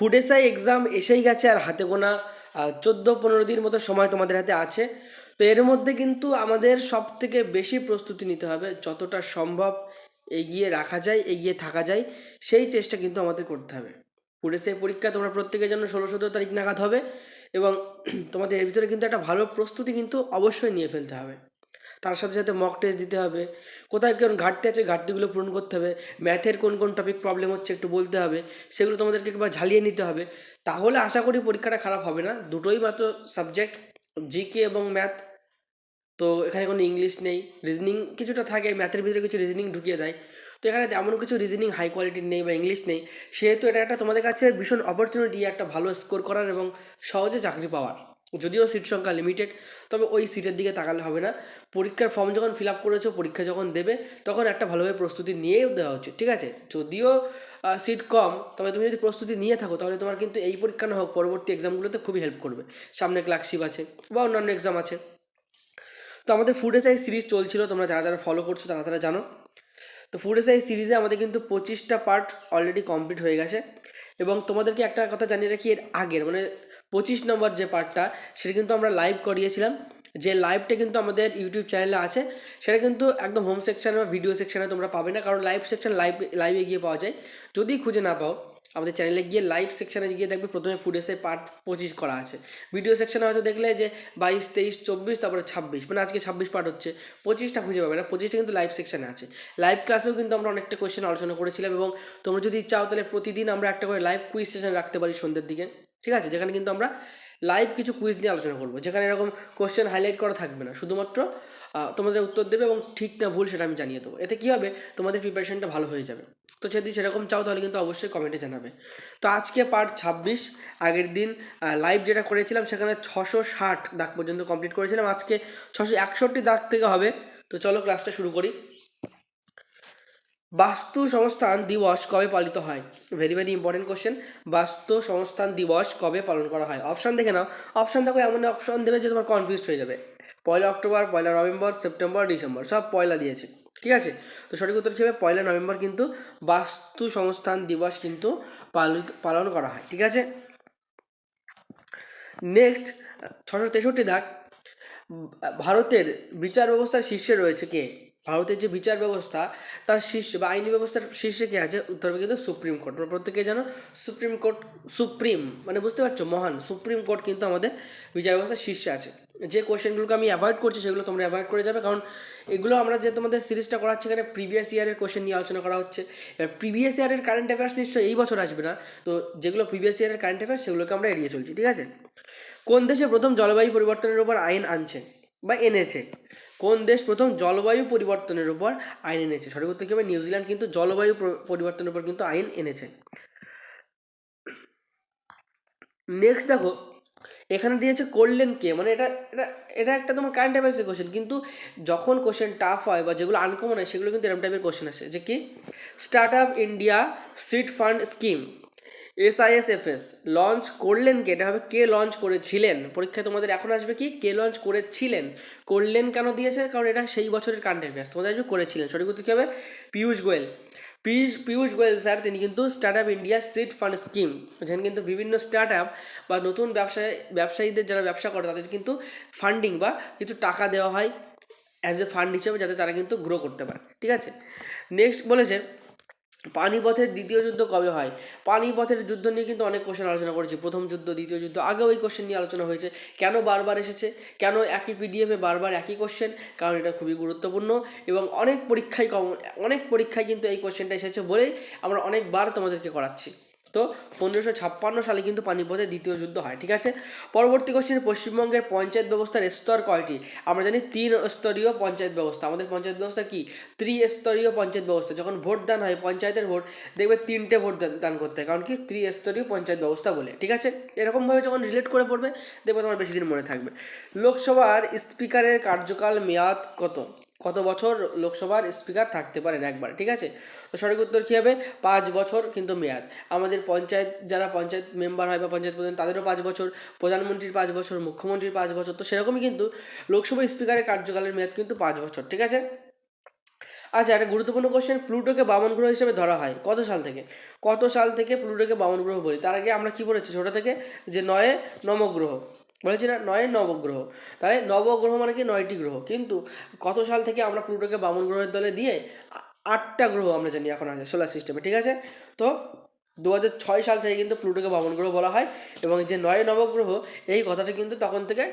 Food SI exam এসেই গেছে আর হাতে গোনা চোদ্দ পনেরো দিন মতো সময় তোমাদের হাতে আছে। তো এর মধ্যে কিন্তু আমাদের সব থেকে বেশি প্রস্তুতি নিতে হবে, যতটা সম্ভব এগিয়ে রাখা যায়, এগিয়ে থাকা যায়, সেই চেষ্টা কিন্তু আমাদের করতে হবে। এসআই পরীক্ষা তোমরা প্রত্যেকের জন্য ষোলো সতেরো তারিখ নাগাদ হবে এবং তোমাদের এর ভিতরে কিন্তু একটা ভালো প্রস্তুতি কিন্তু অবশ্যই নিয়ে ফেলতে হবে। তার সাথে সাথে মক টেস্ট দিতে হবে। কোথায় কোন ঘাটতি আছে, ঘাটতিগুলো পূরণ করতে হবে। ম্যাথের কোন কোন টপিক প্রবলেম হচ্ছে একটু বলতে হবে। সেগুলো তোমাদেরকে একবার ঝালিয়ে নিতে হবে। তাহলে আশা করি পরীক্ষাটা খারাপ হবে না। দুটোই মাত্র সাবজেক্ট জিকে এবং ম্যাথ তো এখানে কোনো ইংলিশ নেই। রিজনিং কিছুটা থাকে ম্যাথের ভিতরে কিছু রিজনিং ঢুকিয়ে দেয়। তো এখানে তেমন কিছু রিজনিং হাই কোয়ালিটির নেই বা ইংলিশ নেই। সেহেতু এটা একটা তোমাদের কাছে ভীষণ অপরচুনিটি একটা ভালো স্কোর করার এবং সহজে চাকরি পাওয়ার। যদিও সিট সংখ্যা লিমিটেড তবে ওই সিটের দিকে তাকালে হবে না। পরীক্ষার ফর্ম যখন ফিল আপ করেছ, পরীক্ষা যখন দেবে, তখন একটা ভালোভাবে প্রস্তুতি নিয়েও দেওয়া উচিত, ঠিক আছে? যদিও সিট কম, তবে তুমি যদি প্রস্তুতি নিয়ে থাকো, তাহলে তোমার কিন্তু এই পরীক্ষা না হোক, পরবর্তী এক্সামগুলোতে খুবই হেল্প করবে। সামনে ক্লার্কশিপ আছে, বা অন্যান্য এক্সাম আছে। তো আমাদের ফুড এসআই সিরিজ চলছিল, তোমরা যারা যারা ফলো করছ, তারা তারা জানো। তো ফুড এসআই সিরিজে আমাদের কিন্তু পঁচিশটা পার্ট অলরেডি কমপ্লিট হয়ে গেছে। এবং তোমাদেরকে একটা কথা জানিয়ে রাখি, এর আগের মানে পঁচিশ নম্বর যে পার্টটা সেটা কিন্তু আমরা লাইভ করিয়েছিলাম। যে লাইভটা কিন্তু আমাদের ইউটিউব চ্যানেলে আছে, সেটা কিন্তু একদম হোম সেকশানে বা ভিডিও সেকশানে তোমরা পাবে না, কারণ লাইভ সেকশন লাইভ লাইভে গিয়ে পাওয়া যায়। যদি খুঁজে না পাও, আমাদের চ্যানেলে গিয়ে লাইভ সেকশানে গিয়ে দেখবে প্রথমে ফুড এসে পার্ট পঁচিশ করা আছে। ভিডিও সেকশানে হয়তো দেখলে যে বাইশ, তেইশ, চব্বিশ, তারপরে ছাব্বিশ মানে আজকে ছাব্বিশ পার্ট হচ্ছে, পঁচিশটা খুঁজে পাবে না, পঁচিশটা কিন্তু লাইভ সেকশানে আছে। লাইভ ক্লাসেও কিন্তু আমরা অনেকটা কোয়েশ্চেন আলোচনা করেছিলাম এবং তোমরা যদি চাও তাহলে প্রতিদিন আমরা একটা করে লাইভ কুইজ সেশন রাখতে পারি সন্ধ্যের দিকে। ঠিক আছে? যেখানে কিন্তু আমরা লাইভ কিছু কুইজ নিয়ে আলোচনা করব। যেখানে এরকম কোয়েশ্চেন হাইলাইট করা থাকবে না। শুধুমাত্র তোমাদের উত্তর দেবে এবং ঠিক না ভুল সেটা আমি জানিয়ে দেবো। এতে কী হবে? তোমাদের প্রিপারেশনটা ভালো হয়ে যাবে। তো যদি সেরকম চাও তাহলে কিন্তু অবশ্যই কমেন্টে জানাবে। তো আজকে পার্ট ছাব্বিশ, আগের দিন লাইভ যেটা করেছিলাম সেখানে ছশো ষাট দাগ পর্যন্ত কমপ্লিট করেছিলাম। আজকে ছশো একষট্টি দাগ থেকে হবে। তো চলো ক্লাসটা শুরু করি। বাস্তু সংস্থান দিবস কবে পালিত হয়? ভেরি ভেরি ইম্পর্টেন্ট কোশ্চেন বাস্তু সংস্থান দিবস কবে পালন করা হয়? অপশান দেখে নাও। অপশান দেখো, এমন অপশান দেবে যে তোমার কনফিউজ হয়ে যাবে। পয়লা অক্টোবর, পয়লা নভেম্বর, সেপ্টেম্বর, ডিসেম্বর, সব পয়লা দিয়েছে। ঠিক আছে? তো সঠিক উত্তর হবে? পয়লা নভেম্বর কিন্তু বাস্তু সংস্থান দিবস কিন্তু পালিত, পালন করা হয়। ঠিক আছে? নেক্সট ছশো তেষট্টি দাগ ভারতের বিচার ব্যবস্থার শীর্ষে রয়েছে কে? ভারতের যে বিচার ব্যবস্থা, তার শীর্ষে বা আইনি ব্যবস্থার শীর্ষে কে আছে? উত্তর কিন্তু সুপ্রিম কোর্ট। প্রত্যেকে জানো? সুপ্রিম কোর্ট, সুপ্রিম মানে বুঝতে পারছ? মহান। সুপ্রিম কোর্ট কিন্তু আমাদের বিচার ব্যবস্থার শীর্ষে আছে। যে কোয়েশ্চেনগুলোকে আমি অ্যাভয়েড করছি, সেগুলো তোমরা অ্যাভয়েড করে যাবে। কারণ এগুলো আমরা যে তোমাদের সিরিজটা করাচ্ছি, এখানে প্রিভিয়াস ইয়ারের কোশ্চেন নিয়ে আলোচনা করা হচ্ছে। এবার প্রিভিয়াস ইয়ারের কারেন্ট অ্যাফেয়ার্স নিশ্চয়ই এই বছর আসবে না। তো যেগুলো প্রিভিয়াস ইয়ারের কারেন্ট অ্যাফেয়ার্স সেগুলোকে আমরা এড়িয়ে চলছি, ঠিক আছে? কোন দেশে প্রথম জলবায়ু পরিবর্তনের উপর আইন আনছে? বা এনেছে। কোন দেশ প্রথম জলবায়ু পরিবর্তনের উপর আইন এনেছে? সঠিক উত্তর কী হবে? নিউজিল্যান্ড কিন্তু জলবায়ু পরিবর্তনের উপর কিন্তু আইন এনেছে। নেক্সট দেখো, এখানে দিয়েছে করলেন কে? মানে এটা এটা এটা একটা তোমার কারেন্ট অ্যাফেয়ার্সের কোশ্চেন কিন্তু যখন কোশ্চেন টাফ হয় বা যেগুলো আনকমন হয়, সেগুলো কিন্তু এরকম টাইপের কোশ্চেন আসে। যে কি? Startup India seed fund scheme SISFS launch করলেন কে? এটা হবে কে লঞ্চ করেছিলেন? পরীক্ষায় তোমাদের এখন আসবে কি? কে লঞ্চ করেছিলেন? করলেন কেন দিয়েছে কারণ এটা সেই বছরের কারেন্ট অ্যাফেয়ার্স তোমাদের আসবে করেছিলেন। সঠিক উত্তর কী হবে? পীয়ূষ গোয়েল। পীযূষ, পীয়ূষ গোয়েল স্যার, তিনি কিন্তু startup India seed fund scheme যেখানে কিন্তু বিভিন্ন স্টার্ট আপ বা নতুন ব্যবসায়, ব্যবসায়ীদের যারা ব্যবসা করে, তাদের কিন্তু ফান্ডিং বা কিছু টাকা দেওয়া হয় অ্যাজ এ ফান্ড হিসেবে, যাতে তারা কিন্তু গ্রো করতে পারে। ঠিক আছে? নেক্সট বলেছে পানিপথের দ্বিতীয় যুদ্ধ কবে হয়? পানিপথের যুদ্ধ নিয়ে কিন্তু অনেক কোশ্চেন আলোচনা করেছি। প্রথম যুদ্ধ, দ্বিতীয় যুদ্ধ, আগেও ওই কোশ্চেন নিয়ে আলোচনা হয়েছে। কেন বারবার এসেছে? কেন একই পিডিএফে বারবার একই কোশ্চেন কারণ এটা খুবই গুরুত্বপূর্ণ এবং অনেক পরীক্ষায় কমন অনেক পরীক্ষায় কিন্তু এই কোশ্চেনটা এসেছে বলেই আমরা অনেকবার তোমাদেরকে করাচ্ছি। তো পনেরোশো ছাপ্পান্ন সালে কিন্তু পানিপথে দ্বিতীয় যুদ্ধ হয়, ঠিক আছে? পরবর্তী কোশ্চেন পশ্চিমবঙ্গের পঞ্চায়েত ব্যবস্থার স্তর কয়টি? আমরা জানি তিন স্তরীয় পঞ্চায়েত ব্যবস্থা। আমাদের পঞ্চায়েত ব্যবস্থা কি? ত্রিস্তরীয় পঞ্চায়েত ব্যবস্থা। যখন ভোট দান হয় পঞ্চায়েতের ভোট, দেখবে তিনটে ভোট দান করতে হয়। কারণ কি? ত্রিস্তরীয় পঞ্চায়েত ব্যবস্থা বলে, ঠিক আছে? এরকমভাবে যখন রিলেট করে পড়বে, দেখবে তোমার বেশি দিন মনে থাকবে। লোকসভার স্পিকারের কার্যকাল মেয়াদ কত? কত বছর লোকসভার স্পিকার থাকতে পারেন একবার, ঠিক আছে? তো সঠিক উত্তর কী হবে? পাঁচ বছর কিন্তু মেয়াদ। আমাদের পঞ্চায়েত, যারা পঞ্চায়েত মেম্বার হয় বা পঞ্চায়েত প্রধান, তাদেরও পাঁচ বছর, প্রধানমন্ত্রীর পাঁচ বছর, মুখ্যমন্ত্রীর পাঁচ বছর, তো সেরকমই কিন্তু লোকসভা স্পিকারের কার্যকালের মেয়াদ কিন্তু পাঁচ বছর, ঠিক আছে? আচ্ছা একটা গুরুত্বপূর্ণ কোশ্চেন প্লুটোকে বামন গ্রহ হিসেবে ধরা হয়। কত সাল থেকে? কত সাল থেকে প্লুটোকে বামন গ্রহ বলি? তার আগে আমরা কি পড়েছি? ছোটো থেকে? যে নয়ে নবগ্রহ। বলেছি না, নয় নবগ্রহ। তাহলে নবগ্রহ মানে কি? নয়টি গ্রহ। কিন্তু কত সাল থেকে আমরা প্লুটোকে বামন গ্রহের দলে দিয়ে আটটা গ্রহ আমরা জানি এখন আছে সোলার সিস্টেমে, ঠিক আছে? তো দু হাজার ছয় সাল থেকে কিন্তু প্লুটোকে বামন গ্রহ বলা হয় এবং যে নয় নবগ্রহ, এই কথাটা কিন্তু তখন থেকে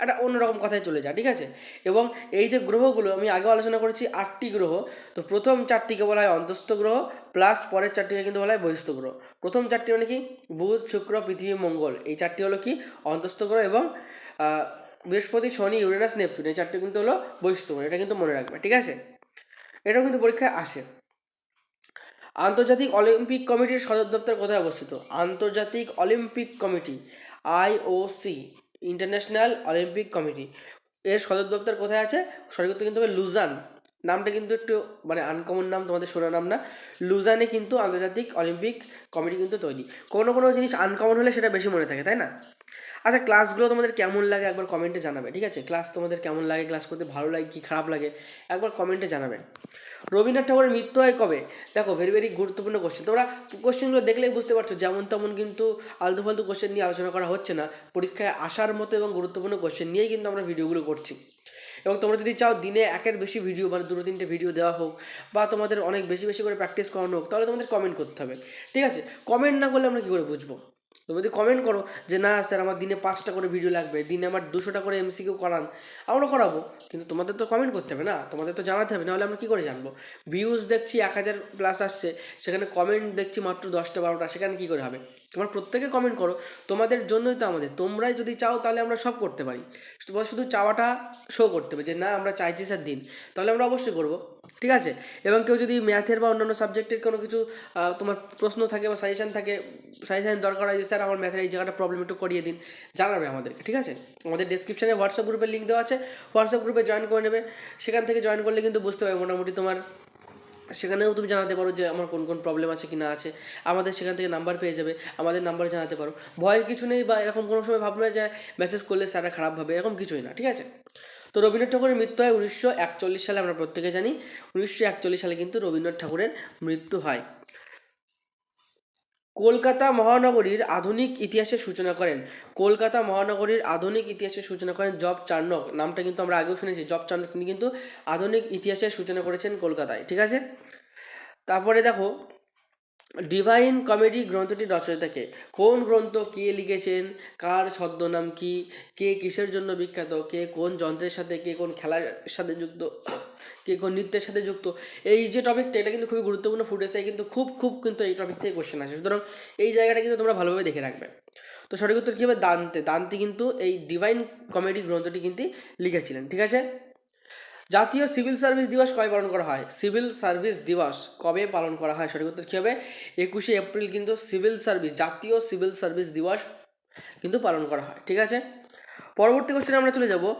একটা অন্যরকম কথায় চলে যায়, ঠিক আছে? এবং এই যে গ্রহগুলো, আমি আগেও আলোচনা করেছি, আটটি গ্রহ। তো প্রথম চারটিকে বলা হয় অন্তস্থ গ্রহ প্লাস পরের চারটিকে কিন্তু বলা হয় বহিস্থ গ্রহ। প্রথম চারটি মানে কি? বুধ, শুক্র, পৃথিবী, মঙ্গল। এই চারটি হলো কি? অন্তস্থ গ্রহ এবং বৃহস্পতি, শনি, ইউরেনাস, নেপচুন। এই চারটি কিন্তু হলো বহিস্থ গ্রহ, এটা কিন্তু মনে রাখবে, ঠিক আছে? এটাও কিন্তু পরীক্ষায় আসে। আন্তর্জাতিক অলিম্পিক কমিটির সদর দপ্তর কোথায় অবস্থিত? আন্তর্জাতিক Olympic committee IOC international Olympic committee. এর সদর দপ্তর কোথায় আছে? সঠিক কিন্তু হবে লুজান। নামটা কিন্তু একটু মানে আনকমন নাম, তোমাদের শোনা নাম না। লুজানে কিন্তু আন্তর্জাতিক অলিম্পিক কমিটি কিন্তু তৈরি। কোনো কোনো জিনিস আনকমন হলে সেটা বেশি মনে থাকে, তাই না? আচ্ছা ক্লাসগুলো তোমাদের কেমন লাগে একবার কমেন্টে জানাবে, ঠিক আছে? ক্লাস তোমাদের কেমন লাগে? ক্লাস করতে ভালো লাগে কি খারাপ লাগে? একবার কমেন্টে জানাবে। রবীন্দ্রনাথ ঠাকুরের মৃত্যু হয় কবে? দেখো ভেরি ভেরি গুরুত্বপূর্ণ কোশ্চেন তোমরা কোশ্চেনগুলো দেখলেই বুঝতে পারছ, যেমন তেমন কিন্তু আলতু ফালতু কোশ্চেন নিয়ে আলোচনা করা হচ্ছে না। পরীক্ষায় আসার মতো এবং গুরুত্বপূর্ণ কোশ্চেন নিয়েই কিন্তু আমরা ভিডিওগুলো করছি। এবং তোমরা যদি চাও দিনে একের বেশি ভিডিও মানে দুটো তিনটে ভিডিও দেওয়া হোক, বা তোমাদের অনেক বেশি বেশি করে প্র্যাকটিস করানো হোক, তাহলে তোমাদের কমেন্ট করতে হবে। ঠিক আছে? কমেন্ট না করলে আমরা কী করে বুঝব? তুমি যদি কমেন্ট করো যে, না স্যার আমার দিনে পাঁচটা করে ভিডিও লাগবে, দিনে আমার দুশোটা করে এমসিকিউ করান। আমরা করাবো, কিন্তু তোমাদের তো কমেন্ট করতে হবে না, তোমাদের তো জানাতে হবে, নাহলে আমরা কী করে জানব? ভিউজ দেখছি এক হাজার প্লাস আসছে, সেখানে কমেন্ট দেখছি মাত্র দশটা, বারোটা, সেখানে কী করে হবে? তোমার প্রত্যেকে কমেন্ট করো, তোমাদের জন্যই তো আমাদের, তোমরাই যদি চাও তাহলে আমরা সব করতে পারি। তোমার শুধু চাওয়াটা শো করতে হবে যে, না, আমরা চাইছি স্যার দিন। তাহলে আমরা অবশ্যই করব। ঠিক আছে? এবং কেউ যদি ম্যাথের বা অন্যান্য সাবজেক্টের কোনো কিছু তোমার প্রশ্ন থাকে বা সাজেশান থাকে সাজেশান দরকার হয় যে, স্যার, আমার ম্যাথের এই জায়গাটা প্রবলেম একটু করিয়ে দিন। জানাবে আমাদেরকে, ঠিক আছে? আমাদের ডিসক্রিপশানে হোয়াটসঅ্যাপ গ্রুপের লিঙ্ক দেওয়া আছে। হোয়াটসঅ্যাপ গ্রুপে জয়েন করে নেবে। সেখান থেকে জয়েন করলে কিন্তু বুঝতে পারবে মোটামুটি তোমার, সেখানেও তুমি জানাতে পারো যে, আমার কোন কোন প্রবলেম আছে কি না আছে? আমাদের সেখান থেকে নাম্বার পেয়ে যাবে। আমাদের নাম্বার জানাতে পারো। ভয়ের কিছু নেই বা এরকম কোনো সময় ভাবনা যে মেসেজ করলে স্যাররা খারাপ ভাবে, এরকম কিছুই না, ঠিক আছে? তো রবীন্দ্রনাথ ঠাকুরের মৃত্যু হয় উনিশশো একচল্লিশ সালে, আমরা প্রত্যেকে জানি। উনিশশো একচল্লিশ সালে কিন্তু রবীন্দ্রনাথ ঠাকুরের মৃত্যু হয়। কলকাতা মহানগরীর আধুনিক ইতিহাসের সূচনা করেন। কলকাতা মহানগরীর আধুনিক ইতিহাসের সূচনা করেন জব চার্নক নামটা কিন্তু আমরা আগেও শুনেছি। জব চার্নক তিনি কিন্তু আধুনিক ইতিহাসের সূচনা করেছেন কলকাতায়। ঠিক আছে? তারপরে দেখো ডিভাইন কমেডি গ্রন্থটির রচয়িতাকে কোন গ্রন্থ কে লিখেছেন? কার ছদ্মনাম কি? কে কিসের জন্য বিখ্যাত? কে কোন যন্ত্রের সাথে, কে কোন খেলার সাথে যুক্ত? কে কোন নৃত্যের সাথে যুক্ত? এই যে টপিকটা এটা কিন্তু খুবই গুরুত্বপূর্ণ ফুটেছে কিন্তু খুব খুব কিন্তু এই টপিক থেকে কোশ্চেন আসে। সুতরাং এই জায়গাটা কিন্তু তোমরা ভালোভাবে দেখে রাখবে। তো সঠিক উত্তর কী হবে? দান্তে। দান্তে কিন্তু এই ডিভাইন কমেডি গ্রন্থটি কিন্তু লিখেছিলেন, ঠিক আছে? জাতীয় সিভিল সার্ভিস দিবস কবে পালন করা হয়? সিভিল সার্ভিস দিবস কবে পালন করা হয়? সঠিক উত্তর কী হবে? একুশে এপ্রিল কিন্তু সিভিল সার্ভিস, জাতীয় সিভিল সার্ভিস দিবস কিন্তু পালন করা হয়। ঠিক আছে? পরবর্তী কোশ্চেনে আমরা চলে যাব।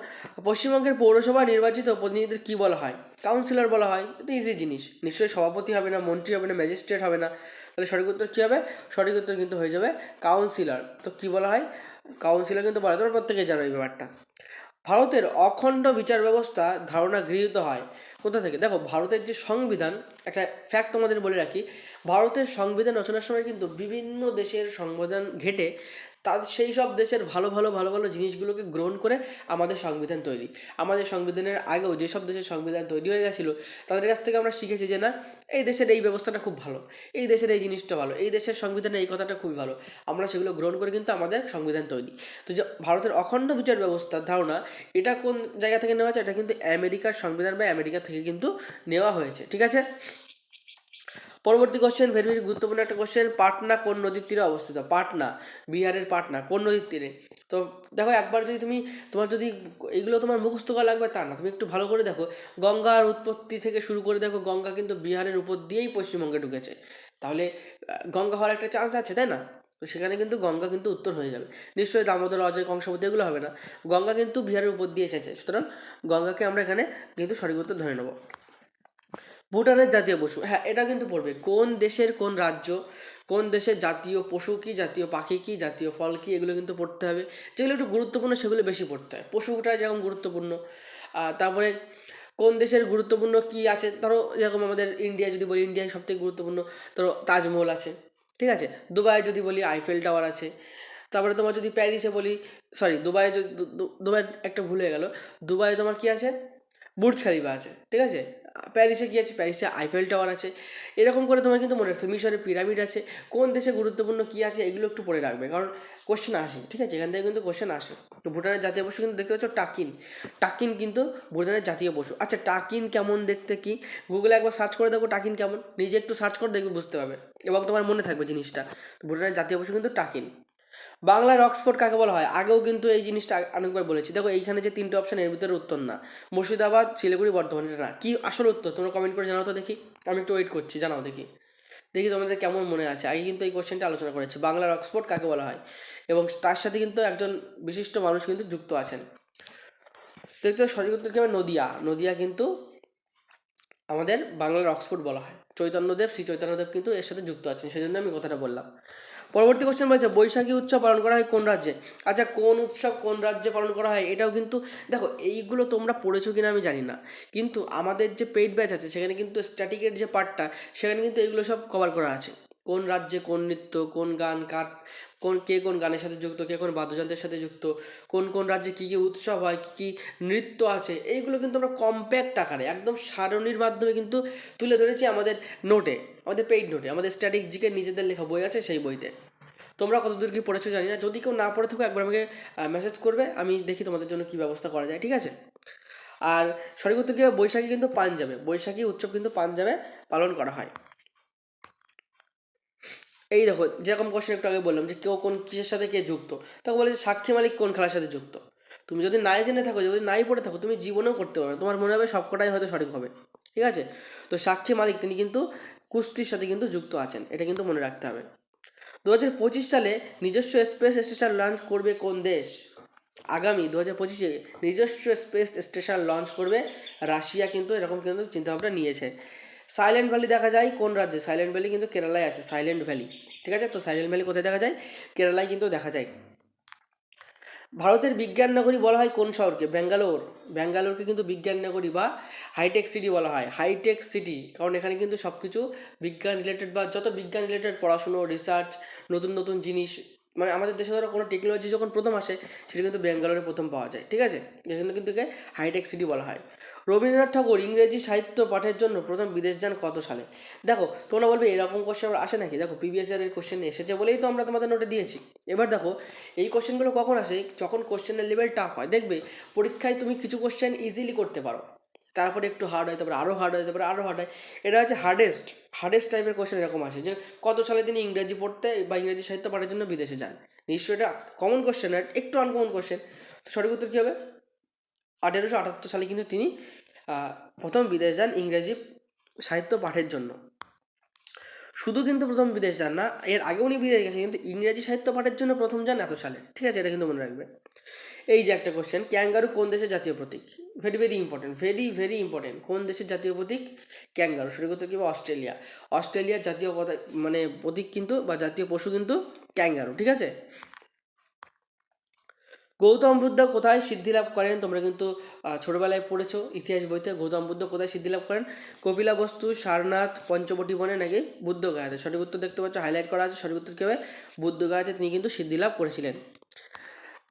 পশ্চিমবঙ্গের পৌরসভা নির্বাচিত প্রতিনিধিদের কী বলা হয়? কাউন্সিলর বলা হয়। এটা ইজি জিনিস। নিশ্চয়ই সভাপতি হবে না, মন্ত্রী হবে না ম্যাজিস্ট্রেট হবে না। তাহলে সঠিক উত্তর কী হবে? সঠিক উত্তর কিন্তু হয়ে যাবে কাউন্সিলর তো কী বলা হয়? কাউন্সিলর কিন্তু বলা তোমরা প্রত্যেকে জানো এই ব্যাপারটা। ভারতের অখণ্ড বিচার ব্যবস্থা ধারণা গৃহীত হয়। কোথা থেকে? দেখো, ভারতের যে সংবিধান, একটা ফ্যাক্ট তোমাদের বলে রাখি ভারতের সংবিধান রচনার সময় কিন্তু বিভিন্ন দেশের সংবিধান ঘেটে তার সেই সব দেশের ভালো ভালো ভালো ভালো জিনিসগুলোকে গ্রহণ করে আমাদের সংবিধান তৈরি। আমাদের সংবিধানের আগেও যেসব দেশের সংবিধান তৈরি হয়ে গেছিল, তাদের কাছ থেকে আমরা শিখেছি যে না, এই দেশের এই ব্যবস্থাটা খুব ভালো, এই দেশের এই জিনিসটা ভালো, এই দেশের সংবিধানে এই কথাটা খুবই ভালো। আমরা সেগুলো গ্রহণ করে কিন্তু আমাদের সংবিধান তৈরি। তো যে ভারতের অখণ্ড বিচার ব্যবস্থার ধারণা, এটা কোন জায়গা থেকে নেওয়া হয়েছে? এটা কিন্তু আমেরিকার সংবিধান বা আমেরিকা থেকে কিন্তু নেওয়া হয়েছে, ঠিক আছে? পরবর্তী কোশ্চেন ভেরি ভেরি গুরুত্বপূর্ণ একটা কোশ্চেন পাটনা কোন নদীর তীরে অবস্থিত? পাটনা, বিহারের পাটনা, কোন নদীর তীরে? তো দেখো, একবার যদি তুমি, তোমার যদি এগুলো তোমার মুখস্থ করা লাগবে, তা না। তুমি একটু ভালো করে দেখো। গঙ্গার উৎপত্তি থেকে শুরু করে দেখো, গঙ্গা কিন্তু বিহারের উপর দিয়েই পশ্চিমবঙ্গে ঢুকেছে। তাহলে গঙ্গা হওয়ার একটা চান্স আছে, তাই না? তো সেখানে কিন্তু গঙ্গা কিন্তু উত্তর হয়ে যাবে। নিশ্চয়ই দামোদর, অজয়, কংসাবতী এগুলো হবে না। গঙ্গা কিন্তু বিহারের উপর দিয়ে এসেছে। সুতরাং গঙ্গাকে আমরা এখানে কিন্তু সঠিক উত্তর ধরে নেব। ভুটানের জাতীয় পশু। হ্যাঁ এটা কিন্তু পড়বে কোন দেশের কোন রাজ্য, কোন দেশের জাতীয় পশু কি, জাতীয় পাখি কি, জাতীয় ফল কি, এগুলো কিন্তু পড়তে হবে। যেগুলো একটু গুরুত্বপূর্ণ, সেগুলো বেশি পড়তে হয়। পশুটা যেমন গুরুত্বপূর্ণ তারপরে কোন দেশের গুরুত্বপূর্ণ কি আছে? ধরো, যেরকম আমাদের ইন্ডিয়া যদি বলি ইন্ডিয়ায় সবথেকে গুরুত্বপূর্ণ, ধরো, তাজমহল আছে। ঠিক আছে? দুবাই যদি বলি আইফেল টাওয়ার আছে। তারপরে তোমার যদি প্যারিসে বলি সরি দুবাই যদি দুবাই একটা ভুলে গেল। দুবাই তোমার কি আছে? বুর্জ খালিফা আছে। ঠিক আছে? প্যারিসে কী আছে প্যারিসে আইফেল টাওয়ার আছে। এরকম করে তোমার কিন্তু মনে রাখতে হবে। মিশরে পিরামিড আছে। কোন দেশে গুরুত্বপূর্ণ কী আছে, এগুলো একটু পড়ে রাখবে। কারণ কোশ্চেন আসে, ঠিক আছে? এখান থেকে কিন্তু কোশ্চেন আসে। তো ভুটানের জাতীয় পশু কিন্তু দেখতে পাচ্ছ, টাকিন। টাকিন কিন্তু ভুটানের জাতীয় পশু। আচ্ছা টাকিন কেমন দেখতে কি? গুগলে একবার সার্চ করে দেখো টাকিন কেমন। নিজে একটু সার্চ করে দেখবে, বুঝতে পারবে। এবং তোমার মনে থাকবে জিনিসটা। ভুটানের জাতীয় পশু কিন্তু টাকিন। বাংলার অক্সফোর্ড কাকে বলা হয়? আগেও কিন্তু এই জিনিসটা অনেকবার বলেছি। দেখো, এইখানে যে তিনটে অপশন এর ভিতরে উত্তর না। মুর্শিদাবাদ, শিলিগুড়ি বর্ধমান না কি আসল উত্তর? তোমরা কমেন্ট করে জানাও তো দেখি। আমি একটু ওয়েট করছি, জানাও দেখি। দেখি তোমাদের কেমন মনে আছে। আগে কিন্তু এই কোশ্চেনটা আলোচনা করেছে। বাংলার অক্সফোর্ড কাকে বলা হয়? এবং তার সাথে কিন্তু একজন বিশিষ্ট মানুষ কিন্তু যুক্ত আছেন। দেখতে সঠিক উত্তর কি নদিয়া। নদিয়া কিন্তু আমাদের বাংলার অক্সফোর্ড বলা হয়। চৈতন্যদেব, শ্রী চৈতন্যদেব কিন্তু এর সাথে যুক্ত আছেন। সেই জন্য আমি কথাটা বললাম। পরবর্তী কোশ্চেন বলছে, বৈশাখী উৎসব পালন করা হয় কোন রাজ্যে? আচ্ছা কোন উৎসব কোন রাজ্যে পালন করা হয় এটাও কিন্তু, দেখো, এইগুলো তোমরা পড়েছো কিনা আমি জানি না। কিন্তু আমাদের যে পেইড ব্যাচ আছে, সেখানে কিন্তু স্ট্যাটিকের যে পার্টটা সেখানে কিন্তু এগুলো সব কভার করা আছে। কোন রাজ্যে কোন নৃত্য, কোন গান, কার কোন কে কোন গানের সাথে যুক্ত, কে কোন বাদ্যযন্ত্রের সাথে যুক্ত, কোন কোন রাজ্যে কী কী উৎসব হয়, কী কী নৃত্য আছে, এইগুলো কিন্তু আমরা কম্প্যাক্ট আকারে, একদম সারণীর মাধ্যমে কিন্তু তুলে ধরেছি আমাদের নোটে আমাদের পেইড নোটে আমাদের স্ট্যাটিক জিকে নিজেদের লেখা বই আছে সেই বইতে। তোমরা কতদূর কি পড়েছো জানি না, যদি কেউ না পড়ে থাকো, একবার আমাকে মেসেজ করবে, আমি দেখি তোমাদের জন্য কী ব্যবস্থা করা যায়, ঠিক আছে? আর সঠিক উত্তর কী বৈশাখী কিন্তু পাঞ্জাবে, বৈশাখী উৎসব কিন্তু পাঞ্জাবে পালন করা হয়। এই দেখো, যেরকম কোশ্চেন একটু আগে বললাম যে কেউ কোন কিসের সাথে কে যুক্ত, তাকে বলে যে সাক্ষী মালিক কোন খেলার সাথে যুক্ত। তুমি যদি নাই জেনে থাকো, যদি নাই পড়ে থাকো, তুমি জীবনেও করতে পারবে তোমার মনে হবে সবকটাই হয়তো সঠিক হবে। ঠিক আছে? তো সাক্ষী মালিক তিনি কিন্তু কুস্তির সাথে কিন্তু যুক্ত আছেন, এটা কিন্তু মনে রাখতে হবে। দু হাজার পঁচিশ সালে নিজস্ব স্পেস স্টেশন লঞ্চ করবে কোন দেশ? আগামী দু হাজার পঁচিশে নিজস্ব স্পেস স্টেশন লঞ্চ করবে। রাশিয়া কিন্তু এরকম কিন্তু চিন্তাভাবনা নিয়েছে। সাইলেন্ট ভ্যালি দেখা যায় কোন রাজ্যে? সাইলেন্ট ভ্যালি কিন্তু কেরালায় আছে সাইলেন্ট ভ্যালি ঠিক আছে? তো সাইলেন্ট ভ্যালি কোথায় দেখা যায়? কেরালায় কিন্তু দেখা যায়। ভারতের বিজ্ঞান নগরী বলা হয় কোন শহরকে? ব্যাঙ্গালোর। ব্যাঙ্গালোরকে কিন্তু বিজ্ঞান নগরী বা হাইটেক সিটি বলা হয়। হাইটেক সিটি কারণ এখানে কিন্তু সব কিছু বিজ্ঞান রিলেটেড বা যত বিজ্ঞান রিলেটেড পড়াশুনো রিসার্চ নতুন নতুন জিনিস মানে আমাদের দেশে ধরো কোনো টেকনোলজি যখন প্রথম আসে, সেটা কিন্তু ব্যাঙ্গালোরে প্রথম পাওয়া যায়, ঠিক আছে? এখানে কিন্তু হাইটেক সিটি বলা হয়। রবীন্দ্রনাথ ঠাকুর ইংরেজি সাহিত্য পাঠের জন্য প্রথম বিদেশ যান কত সালে? দেখো, তোমরা বলবে এরকম কোশ্চেন আসে নাকি? দেখো প্রিভিয়াস ইয়ারের কোশ্চেন এসেছে বলেই তো আমরা তোমাদের নোটে দিয়েছি। এবার দেখো, এই কোশ্চেনগুলো কখন আসে? যখন কোশ্চেনের লেভেল টাফ হয়। দেখবে, পরীক্ষায় তুমি কিছু কোশ্চেন ইজিলি করতে পারো। তারপরে একটু হার্ড হয় তারপরে আরও হার্ড হয় তারপরে আরও হার্ড হয়। এটা হচ্ছে হার্ডেস্ট হার্ডেস্ট টাইপের কোশ্চেন এরকম আসে যে, কত সালে তিনি ইংরেজি পড়তে বা ইংরেজি সাহিত্য পাঠের জন্য বিদেশে যান? নিশ্চয়ই এটা কমন কোশ্চেন একটু আনকমন কোশ্চেন সঠিক উত্তর কী হবে? আঠেরোশো আটাত্তর সালে কিন্তু তিনি প্রথম বিদেশ যান ইংরেজি সাহিত্য পাঠের জন্য। শুধু কিন্তু প্রথম বিদেশ যান না, এর আগে উনি বিদেশ গেছেন, কিন্তু ইংরেজি সাহিত্য পাঠের জন্য প্রথম যান এত সালে। ঠিক আছে, এটা কিন্তু মনে রাখবে। এই যে একটা কোশ্চেন ক্যাঙ্গারু কোন দেশের জাতীয় প্রতীক? Very very important very very important কোন দেশের জাতীয় প্রতীক? ক্যাঙ্গারু সেটা করতে কি? অস্ট্রেলিয়া। অস্ট্রেলিয়ার জাতীয় মানে প্রতীক কিন্তু বা জাতীয় পশু কিন্তু ক্যাঙ্গারু, ঠিক আছে? গৌতম বুদ্ধ কোথায় সিদ্ধি লাভ করেন? তোমরা কিন্তু ছোটবেলায় পড়েছো ইতিহাস বইতে। গৌতম বুদ্ধ কোথায় সিদ্ধি লাভ করেন? কপিলা বস্তু, সারনাথ, পঞ্চবটি বনে নাকি বুদ্ধ গায়াতে? সঠিক উত্তর দেখতে পাচ্ছ হাইলাইট করা আছে, সঠিক উত্তর কী হবে? বুদ্ধ গায়াতে তিনি কিন্তু সিদ্ধি লাভ করেছিলেন।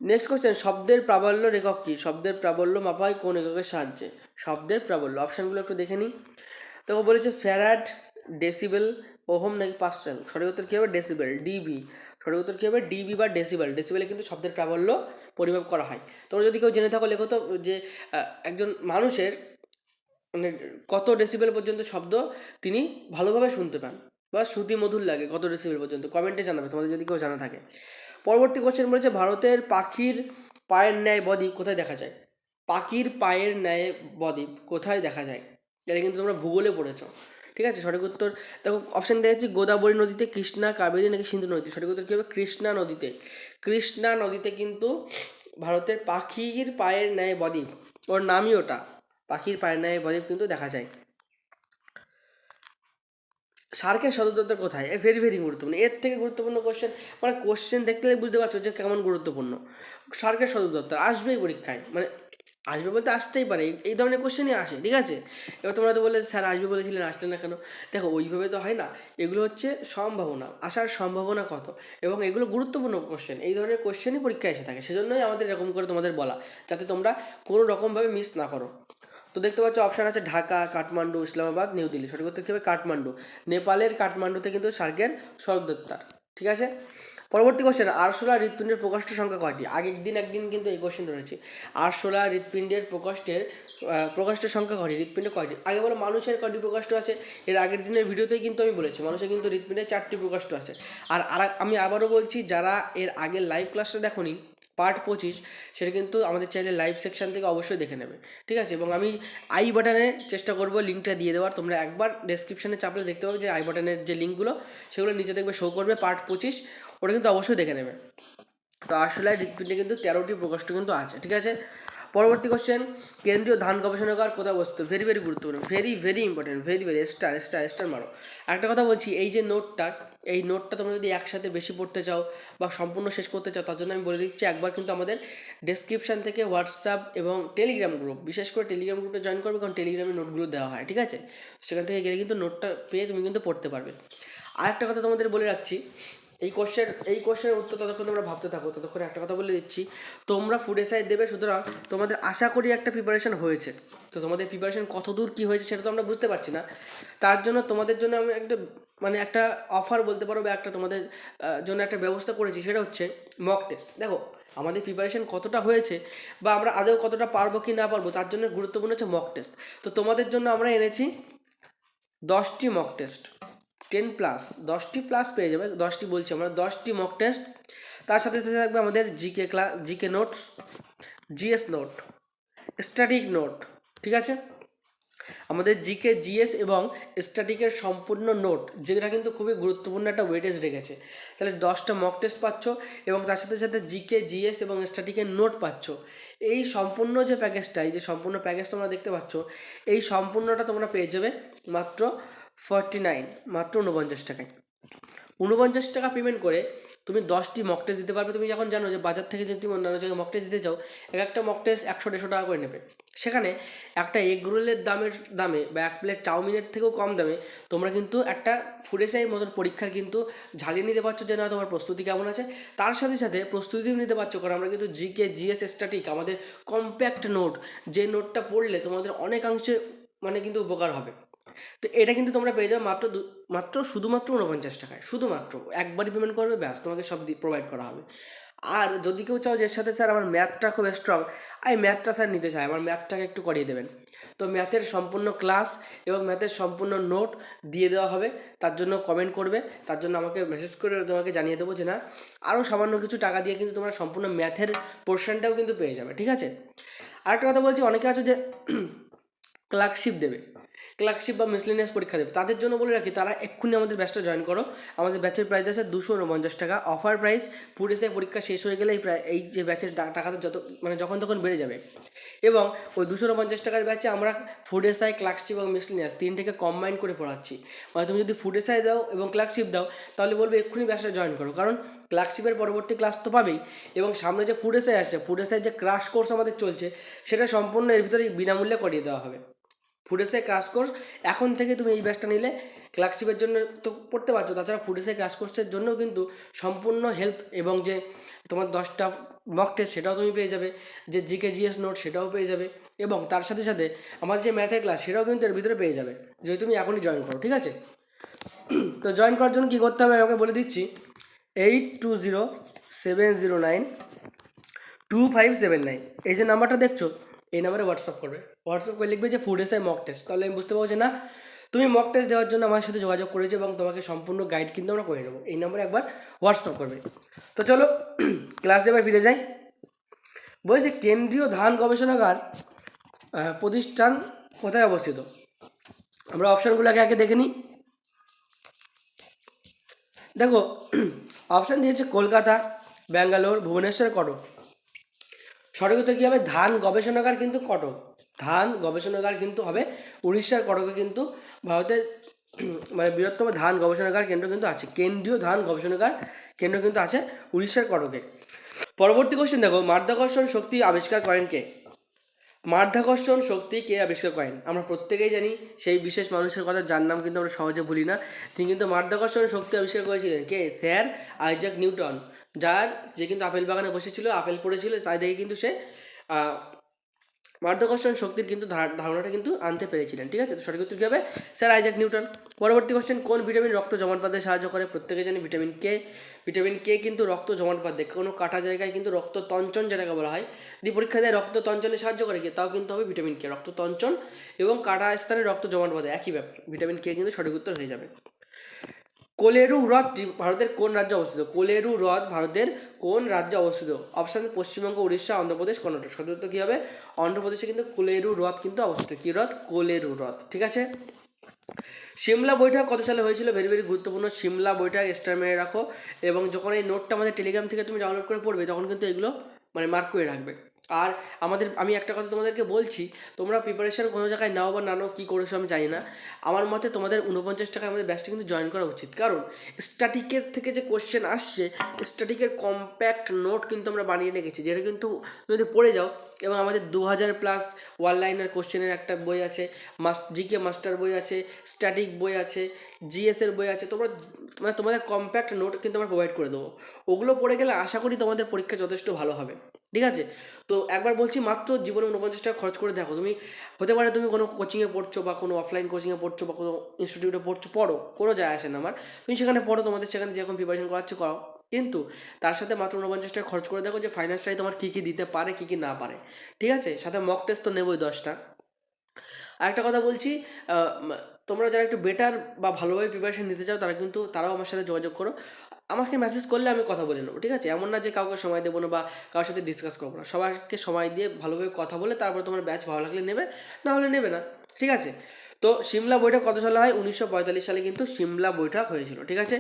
নেক্সট কোশ্চেন শব্দের প্রাবল্য রেখক কী? শব্দের প্রাবল্য মাপা হয় কোন এককের সাহায্যে? শব্দের প্রাবল্য অপশানগুলো একটু দেখে নিই। দেখো বলেছে, ফ্যারাড, ডেসিবেল, ওহম নাকি পার্সেল সঠিক উত্তর কী হবে? Decibel, DB. সঠিক উত্তর কী হবে? ডিবি বা ডেসিবেল ডেসিবেলে কিন্তু শব্দের প্রাবল্য পরিমাপ করা হয়। তোমরা যদি কেউ জেনে থাকো, লেখো তো, যে একজন মানুষের মানে কত ডেসিবেল পর্যন্ত শব্দ তিনি ভালোভাবে শুনতে পান বা শ্রুতি মধুর লাগে কত ডেসিবেল পর্যন্ত কমেন্টে জানাবে, তোমাদের যদি কেউ জানা থাকে। পরবর্তী কোশ্চেন বলেছে, ভারতের পাখির পায়ের ন্যায় বদ্বীপ কোথায় দেখা যায়? পাখির পায়ের ন্যায় বদ্বীপ কোথায় দেখা যায়? এটা কিন্তু তোমরা ভূগোলে পড়েছো। ঠিক আছে? সঠিক উত্তর, দেখো অপশান দেওয়া হচ্ছে গোদাবরী নদীতে কৃষ্ণা, কাবেরী নাকি সিন্ধু নদীতে? সঠিক উত্তর কী হবে? কৃষ্ণা নদীতে। কৃষ্ণা নদীতে কিন্তু ভারতের পাখির পায়ের ন্যায় বদ্বীপ। ওর নামই ওটা। পাখির পায়ের ন্যায় বদ্বীপ কিন্তু দেখা যায়। সার্কের সদর দপ্তর কোথায় ভেরি ভেরি গুরুত্বপূর্ণ। এর থেকে গুরুত্বপূর্ণ কোশ্চেন মানে কোশ্চেন দেখলে বুঝতে পারছ যে কেমন গুরুত্বপূর্ণ। সার্কের সদর দপ্তর আসবেই পরীক্ষায়। মানে আসবে বলতে আসতেই পারে, এই- ধরনের কোশ্চেনই আসে, ঠিক আছে? এবার তোমরা তো বলে স্যার, আসবে বলেছিলেন আসলে না কেন? দেখো, ওইভাবে তো হয় না। এগুলো হচ্ছে সম্ভাবনা, আসার সম্ভাবনা কত? এবং এগুলো গুরুত্বপূর্ণ কোশ্চেন এই ধরনের কোশ্চেনই পরীক্ষায় এসে থাকে। সেজন্যই আমাদের এরকম করে তোমাদের বলা, যাতে তোমরা কোনো রকমভাবে মিস না করো। তো দেখতে পাচ্ছ অপশান আছে ঢাকা, কাঠমান্ডু, ইসলামাবাদ, নিউ দিল্লি। সঠিক উত্তর কী হবে? কাঠমান্ডু। নেপালের কাঠমান্ডুতে কিন্তু সার্কের সদরদপ্তর ঠিক আছে? পরবর্তী কোশ্চেন আরশোলা হৃৎপিণ্ডের প্রকোষ্ঠ সংখ্যা কয়টি? আগে একদিন একদিন কিন্তু এই কোশ্চেন রয়েছে আরশোলা হৃৎপিণ্ডের প্রকোষ্ঠের প্রকোষ্ঠের সংখ্যা কয়টি? হৃৎপিণ্ডে কয়টি? আগে বলো, মানুষের কয়টি প্রকোষ্ঠ আছে? এর আগের দিনের ভিডিওতেই কিন্তু আমি বলেছি, মানুষের কিন্তু হৃৎপিণ্ডে চারটি প্রকোষ্ঠ আছে। আর আর, আমি আবারও বলছি, যারা এর আগের লাইভ ক্লাসটা দেখোনি পার্ট পঁচিশ, সেটা কিন্তু আমাদের চাইলে লাইভ সেকশন থেকে অবশ্যই দেখে নেবে। ঠিক আছে? এবং আমি আই বাটনে চেষ্টা করব লিঙ্কটা দিয়ে দেওয়ার। তোমরা একবার ডেসক্রিপশানে চাপলে দেখতে পাবে যে আই বাটনের যে লিঙ্কগুলো সেগুলো নিচে দেখবে শো করবে পার্ট পঁচিশ। ওটা কিন্তু অবশ্যই দেখে নেবে। তো আসলে হৃৎপিণ্ডে কিন্তু তেরোটি প্রকোষ্ঠ কিন্তু আছে, ঠিক আছে? পরবর্তী কোশ্চেন কেন্দ্রীয় ধান গবেষণাগার কোথায় অবস্থিত? ভেরি ভেরি গুরুত্বপূর্ণ। Very very important very very star star star মারো। একটা কথা বলছি, এই যে নোটটা, এই নোটটা তোমরা যদি একসাথে বেশি পড়তে চাও বা সম্পূর্ণ শেষ করতে চাও, তার জন্য আমি বলে দিচ্ছি, একবার কিন্তু আমাদের ডেসক্রিপশন থেকে হোয়াটসঅ্যাপ এবং টেলিগ্রাম গ্রুপ বিশেষ করে টেলিগ্রাম গ্রুপে জয়েন করবে, কারণ টেলিগ্রামে নোটগুলো দেওয়া হয়, ঠিক আছে? সেখান থেকে গেলে কিন্তু নোটটা পেয়ে তুমি কিন্তু পড়তে পারবে। আর একটা কথা তোমাদের বলে রাখছি এই কোশ্চেন, এই কোশ্চেনের উত্তর ততক্ষণ তোমরা ভাবতে থাকো ততক্ষণ একটা কথা বলে দিচ্ছি। তোমরা ফুড এসআই দেবে, সুতরাং তোমাদের আশা করি একটা প্রিপারেশন হয়েছে। তো তোমাদের প্রিপারেশন কত দূর কী হয়েছে সেটা তো আমরা বুঝতে পারছি না। তার জন্য তোমাদের জন্য আমি একটা মানে একটা অফার বলতে পারো বা একটা তোমাদের জন্য একটা ব্যবস্থা করেছি, সেটা হচ্ছে মক টেস্ট দেখো, আমাদের প্রিপারেশন কতটা হয়েছে বা আমরা আদৌ কতটা পারব কি না পারব, তার জন্য গুরুত্বপূর্ণ হচ্ছে মক টেস্ট তো তোমাদের জন্য আমরা এনেছি দশটি মক টেস্ট টেন প্লাস দশটি প্লাস পেয়ে যাবে, দশটি বলছি আমরা, দশটি মক টেস্ট তার সাথে সাথে থাকবে আমাদের GK class GK notes GS note static note ঠিক আছে? আমাদের জিকে জিএস এবং স্ট্যাটিকের সম্পূর্ণ নোট যেটা কিন্তু খুবই গুরুত্বপূর্ণ একটা ওয়েটেজ রেখেছে। তাহলে দশটা মক টেস্ট পাচ্ছ এবং তার সাথে সাথে জিকে জিএস এবং স্ট্যাটিকের নোট পাচ্ছ। এই সম্পূর্ণ যে প্যাকেজটা এই যে সম্পূর্ণ প্যাকেজ তোমরা দেখতে পাচ্ছ, এই সম্পূর্ণটা তোমরা পেয়ে যাবে মাত্র ফর্টি নাইন, মাত্র উনপঞ্চাশ টাকায়। উনপঞ্চাশ টাকা পেমেন্ট করে তুমি দশটি মক টেস্ট দিতে পারবে। তুমি যখন জানো যে বাজার থেকে যদি তুমি অন্যান্য জায়গায় মক টেস্ট দিতে চাও এক একটা মক টেস্ট একশো দেড়শো টাকা করে নেবে। সেখানে একটা এগ রোলের দামের দামে বা এক প্লেট চাউমিনের থেকেও কম দামে তোমরা কিন্তু একটা ফুডেসাই মতন পরীক্ষার কিন্তু ঝালিয়ে নিতে পারছ যে, না, তোমার প্রস্তুতি কেমন আছে? তার সাথে সাথে প্রস্তুতিও নিতে পারছ, কারণ আমরা কিন্তু জিকে জিএস স্ট্যাটিক আমাদের কম্প্যাক্ট নোট যে নোটটা পড়লে তোমাদের অনেকাংশে মানে কিন্তু উপকার হবে। তো এটা কিন্তু তোমরা পেয়ে যাবে মাত্র মাত্র শুধুমাত্র উনপঞ্চাশ টাকায়, শুধুমাত্র। একবারই পেমেন্ট করবে, ব্যাস, তোমাকে সব প্রোভাইড করা হবে। আর যদি কেউ চাও যে সাথে, স্যার, আমার ম্যাথটা খুব স্ট্রং আমি ম্যাথটা স্যার নিতে চাই, আমার ম্যাথটাকে একটু করিয়ে দেবেন। তো ম্যাথের সম্পূর্ণ ক্লাস এবং ম্যাথের সম্পূর্ণ নোট দিয়ে দেওয়া হবে, তার জন্য কমেন্ট করবে, তার জন্য আমাকে মেসেজ করে তোমাকে জানিয়ে দেবো যে, না আরও সামান্য কিছু টাকা দিয়ে কিন্তু তোমরা সম্পূর্ণ ম্যাথের পোর্শনটাও কিন্তু পেয়ে যাবে, ঠিক আছে? আরেকটা কথা বলছি, অনেকে আছো যে ক্লার্কশিপ দেবে। ক্লার্কশিপ বা মিসলেনিয়াস পরীক্ষা দেবে। তাদের জন্য বলে রাখি, তারা এক্ষুনি আমাদের ব্যাচটা জয়েন করো। আমাদের ব্যাচের প্রাইস আছে দুশো উনপঞ্চাশ টাকা। অফার প্রাইস পুলিশের পরীক্ষা শেষ হয়ে গেলে এই প্রায় এই যে ব্যাচের টাকাটা যত মানে যখন তখন বেড়ে যাবে। এবং ওই দুশো উনপঞ্চাশ টাকার ব্যাচে আমরা ফুড এসআই ক্লার্কশিপ এবং মিসলেনিয়াস তিনটেকে কম্বাইন করে পড়াচ্ছি। মানে তুমি যদি ফুড এসআই দাও এবং ক্লার্কশিপ দাও, তাহলে বলবে এক্ষুনি ব্যাচটা জয়েন করো। কারণ ক্লার্কশিপের পরবর্তী ক্লাস তো পাবেই। এবং সামনে যে ফুড এসআই আসছে ফুড এসআই যে ক্রাশ কোর্স আমাদের চলছে, সেটা সম্পূর্ণ এর ভিতরে বিনামূল্যে করিয়ে দেওয়া হবে। ফুডেসে ক্রাশ কোর্স এখন থেকে তুমি এই ব্যাচটা নিলে ক্লার্কশিপের জন্য তো পড়তে পারছ। তাছাড়া ফুডেসে ক্রাশ কোর্সের জন্য কিন্তু সম্পূর্ণ হেল্প এবং যে তোমার দশটা মক টেস্ট সেটাও তুমি পেয়ে যাবে, যে জিকে জিএস নোট সেটাও পেয়ে যাবে এবং তার সাথে সাথে আমার যে ম্যাথের ক্লাস সেটাও কিন্তু এর ভিতরে পেয়ে যাবে, যদি তুমি এখনই জয়েন করো, ঠিক আছে? তো জয়েন করার জন্য কী করতে হবে আমাকে বলে দিচ্ছি eight two zero seven zero nine two five seven nine এই যে নাম্বারটা দেখছ, এই নাম্বারে হোয়াটসঅ্যাপ করবে। হোয়াটসঅ্যাপ করে লিখবে যে ফুড এসআই মক টেস্ট তাহলে আমি বুঝতে পারব যে না, তুমি মক টেস্ট দেওয়ার জন্য আমার সাথে যোগাযোগ করেছ এবং তোমাকে সম্পূর্ণ গাইড কিন্তু আমরা করে নেব। এই নাম্বারে একবার হোয়াটসঅ্যাপ করবে। তো চলো ক্লাসে এবার ফিরে যাই। বলছি কেন্দ্রীয় ধান গবেষণাগার প্রতিষ্ঠান কোথায় অবস্থিত? আমরা অপশানগুলো আগে আগে দেখে নিই। দেখো, অপশান দিয়েছে কলকাতা, ব্যাঙ্গালোর, ভুবনেশ্বর, কটক। সঠিক উত্তর কী হবে? ধান গবেষণাগার কিন্তু কটক। ধান গবেষণাগার কিন্তু হবে, উড়িষ্যার কটকে কিন্তু ভারতের মানে বৃহত্তম ধান গবেষণাগার কেন্দ্র কিন্তু আছে, কেন্দ্রীয় ধান গবেষণাগার কেন্দ্র কিন্তু আছে উড়িষ্যার কটকে পরবর্তী কোশ্চেন দেখো, মাধ্যাকর্ষণ শক্তি আবিষ্কার করেন কে? মাধ্যাকর্ষণ শক্তি কে আবিষ্কার করেন? আমরা প্রত্যেকেই জানি, সেই বিশেষ মানুষের কথা যার নাম কিন্তু আমরা সহজে ভুলি না। তিনি কিন্তু মাধ্যাকর্ষণ শক্তি আবিষ্কার করেছিলেন কে? স্যার আইজাক নিউটন, যার যে কিন্তু আপেল বাগানে বসেছিল, আপেল পড়েছিল, তাই দেখে কিন্তু সে মাধ্যাকর্ষণ শক্তির কিন্তু ধার- ধারণাটা কিন্তু আনতে পেরেছিলেন, ঠিক আছে? তো সঠিক উত্তর কী হবে? Sir Isaac Newton. পরবর্তী কোশ্চেন কোন ভিটামিন রক্ত জমাট বাঁধতে সাহায্য করে? প্রত্যেকে জানি ভিটামিন কে ভিটামিন কে কিন্তু রক্ত জমাট বাঁধে কোনো কাটা জায়গায় কিন্তু রক্ত তঞ্চন যেটাকে বলা হয়, যদি পরীক্ষা দেয় রক্ত তঞ্চনে সাহায্য করে কি? তাও কিন্তু হবে ভিটামিন কে রক্ত তঞ্চন এবং কাটা স্থানে রক্ত জমাট বাঁধে একই ব্যাপার। ভিটামিন কে কিন্তু সঠিক উত্তর হয়ে যাবে। কোলেরু হ্রদ ভারতের কোন রাজ্যে অবস্থিত? কোলেরু হ্রদ ভারতের কোন রাজ্যে অবস্থিত? অপশান পশ্চিমবঙ্গ, উড়িষ্যা, অন্ধ্রপ্রদেশ, কর্ণাটক। উত্তর কী হবে? অন্ধ্রপ্রদেশে কিন্তু কোলেরু হ্রদ কিন্তু অবস্থিত। কী হ্রদ? কোলেরু হ্রদ। ঠিক আছে? সিমলা বৈঠক কত সালে হয়েছিল? ভেরি ভেরি গুরুত্বপূর্ণ। সিমলা বৈঠক এক্সট্রা মেরে রাখো এবং যখন এই নোটটা আমাদের টেলিগ্রাম থেকে তুমি ডাউনলোড করে পড়বে, তখন কিন্তু এগুলো মানে মার্ক করে রাখবে। আর আমাদের, আমি একটা কথা তোমাদেরকে বলছি, তোমরা প্রিপারেশন কোনো জায়গায় নাও বা না নাও, কী করেছ আমি জানি না। আমার মতে তোমাদের উনপঞ্চাশ টাকায় আমাদের ব্যাচটা কিন্তু জয়েন করা উচিত। কারণ স্ট্যাটিকের থেকে যে কোশ্চেন আসছে স্ট্যাটিকের কম্প্যাক্ট নোট কিন্তু আমরা বানিয়ে রেখেছি, যেটা কিন্তু যদি পড়ে যাও, এবং আমাদের দু হাজার প্লাস ওয়ান লাইনার কোশ্চেনের একটা বই আছে মাস জিকে মাস্টার বই আছে স্ট্যাটিক বই আছে জিএসের বই আছে, তোমরা মানে তোমাদের কম্প্যাক্ট নোট কিন্তু আমরা প্রোভাইড করে দেবো। ওগুলো পড়ে গেলে আশা করি তোমাদের পরীক্ষা যথেষ্ট ভালো হবে। ঠিক আছে? তো একবার বলছি, মাত্র জীবনে উনপঞ্চাশ টাকা খরচ করে দেখো। তুমি হতে পারে তুমি কোনো কোচিংয়ে পড়ছো বা কোনো অফলাইন কোচিংয়ে পড়ছো বা কোনো ইনস্টিটিউটে পড়ছো, পড়ো, কোনো যায় আসে না আমার। তুমি সেখানে পড়ো, তোমাদের সেখানে যেরকম প্রিপারেশন করাচ্ছো করো কিন্তু তার সাথে মাত্র উনপঞ্চাশ টাকা খরচ করে দেখো যে ফাইন্যান্সটাই তোমার কী কী দিতে পারে, কী কী না পারে। ঠিক আছে? সাথে মক টেস্ট তো নেবই দশটা। আর একটা কথা বলছি তোমরা যারা একটু বেটার বা ভালোভাবে প্রিপারেশন নিতে চাও, তারা কিন্তু, তারাও আমার সাথে যোগাযোগ করো। আমাকে মেসেজ করলে আমি কথা বলে নেব, ঠিক আছে? এমন না যে কাউকে সময় দেবো না বা কারোর সাথে ডিসকাস করব না। সবাইকে সময় দিয়ে ভালোভাবে কথা বলে তারপর তোমার ব্যাচ ভালো লাগলে নেবে, না হলে নেবে না, ঠিক আছে? তো সিমলা বৈঠক কত সালে হয়? উনিশশো পঁয়তাল্লিশ সালে কিন্তু সিমলা বৈঠক হয়েছিল, ঠিক আছে?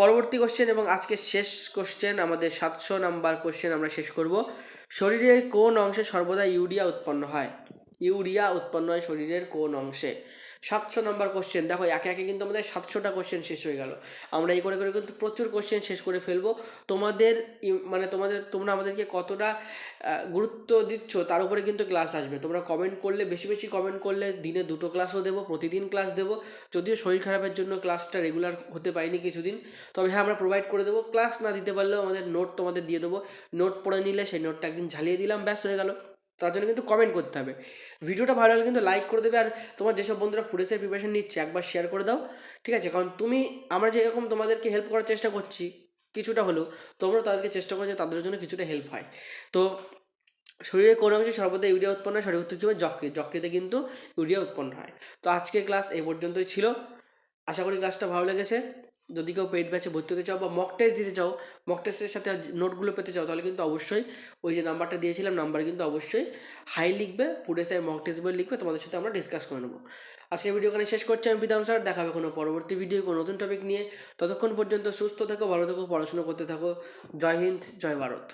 পরবর্তী কোশ্চেন এবং আজকে শেষ কোশ্চেন আমাদের সাতশো নাম্বার কোশ্চেন আমরা শেষ করব। শরীরের কোন অংশে সর্বদা ইউরিয়া উৎপন্ন হয়? ইউরিয়া উৎপন্ন হয় শরীরের কোন অংশে? সাতশো নম্বর কোশ্চেন দেখো, একে একে কিন্তু আমাদের সাতশোটা কোশ্চেন শেষ হয়ে গেল। আমরা এই করে করে কিন্তু প্রচুর কোশ্চেন শেষ করে ফেলব। তোমাদের মানে তোমাদের, তোমরা আমাদেরকে কতটা গুরুত্ব দিচ্ছ তার উপরে কিন্তু ক্লাস আসবে। তোমরা কমেন্ট করলে, বেশি বেশি কমেন্ট করলে দিনে দুটো ক্লাসও দেবো, প্রতিদিন ক্লাস দেবো। যদিও শরীর খারাপের জন্য ক্লাসটা রেগুলার হতে পারিনি কিছুদিন। তবে হ্যাঁ আমরা প্রোভাইড করে দেবো। ক্লাস না দিতে পারলেও আমাদের নোট তোমাদের দিয়ে দেবো। নোট পড়ে নিলে সেই নোটটা একদিন ঝালিয়ে দিলাম, ব্যাস হয়ে গেল। তার জন্য কিন্তু কমেন্ট করতে হবে। ভিডিওটা ভালো লাগলে কিন্তু লাইক করে দেবে আর তোমার যেসব বন্ধুরা পুলিশের প্রিপারেশন নিচ্ছে, একবার শেয়ার করে দাও, ঠিক আছে? কারণ তুমি, আমরা যেরকম তোমাদেরকে হেল্প করার চেষ্টা করছি, কিছুটা হলেও, তোমরা তাদেরকে চেষ্টা করছ তাদের জন্য কিছুটা হেল্প হয়। তো, শরীরের কোনো অংশে সর্বদা ইউরিয়া উৎপন্ন হয়, সঠিক উত্তর কী হবে? যকৃত যকৃতে কিন্তু ইউরিয়া উৎপন্ন হয়। তো আজকের ক্লাস এই পর্যন্তই ছিল। আশা করি ক্লাসটা ভালো লেগেছে। যদি কেউ পেড ব্যাচে ভর্তি হতে চাও বা মক টেস্ট দিতে চাও মক টেস্টের সাথে নোটগুলো পেতে চাও, তাহলে কিন্তু অবশ্যই ওই যে নাম্বারটা দিয়েছিলাম নাম্বার কিন্তু অবশ্যই হাই লিখবে, পুরে সাই মক টেস্ট বই লিখবে, তোমাদের সাথে আমরা ডিসকাস করে নেব। আজকে ভিডিও এখানে শেষ করছি, আমি বিধান স্যার দেখাবে কোনো পরবর্তী ভিডিও কোনো নতুন টপিক নিয়ে। ততক্ষণ পর্যন্ত সুস্থ থাকো, ভালো থাকো, পড়াশোনা করতে থাকো। জয় হিন্দ, জয় ভারত।